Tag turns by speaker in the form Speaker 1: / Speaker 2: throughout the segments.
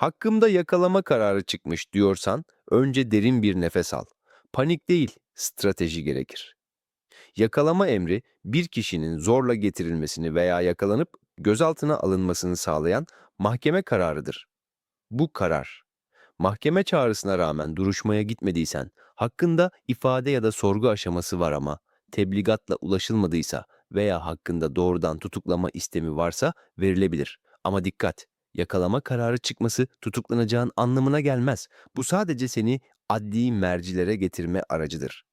Speaker 1: Hakkımda yakalama kararı çıkmış diyorsan önce derin bir nefes al. Panik değil, strateji gerekir. Yakalama emri bir kişinin zorla getirilmesini veya yakalanıp gözaltına alınmasını sağlayan mahkeme kararıdır. Bu karar. Mahkeme çağrısına rağmen duruşmaya gitmediysen, hakkında ifade ya da sorgu aşaması var ama tebligatla ulaşılmadıysa veya hakkında doğrudan tutuklama istemi varsa verilebilir. Ama dikkat, yakalama kararı çıkması tutuklanacağın anlamına gelmez. Bu sadece seni adli mercilere getirme aracıdır.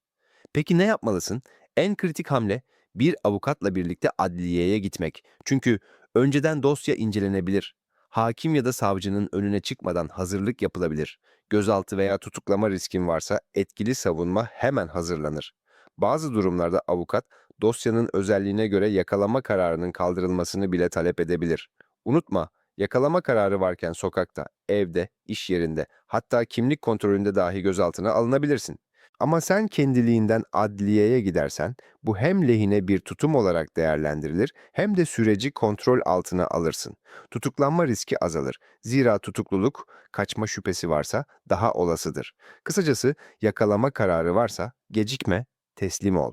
Speaker 1: Peki ne yapmalısın? En kritik hamle bir avukatla birlikte adliyeye gitmek. Çünkü önceden dosya incelenebilir. Hakim ya da savcının önüne çıkmadan hazırlık yapılabilir. Gözaltı veya tutuklama riskin varsa etkili savunma hemen hazırlanır. Bazı durumlarda avukat dosyanın özelliğine göre yakalama kararının kaldırılmasını bile talep edebilir. Unutma, yakalama kararı varken sokakta, evde, iş yerinde, hatta kimlik kontrolünde dahi gözaltına alınabilirsin. Ama sen kendiliğinden adliyeye gidersen bu hem lehine bir tutum olarak değerlendirilir hem de süreci kontrol altına alırsın. Tutuklanma riski azalır. Zira tutukluluk kaçma şüphesi varsa daha olasıdır. Kısacası yakalama kararı varsa gecikme, teslim ol.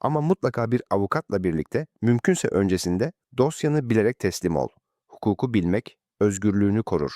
Speaker 1: Ama mutlaka bir avukatla birlikte mümkünse öncesinde dosyanı bilerek teslim ol. Hukuku bilmek özgürlüğünü korur.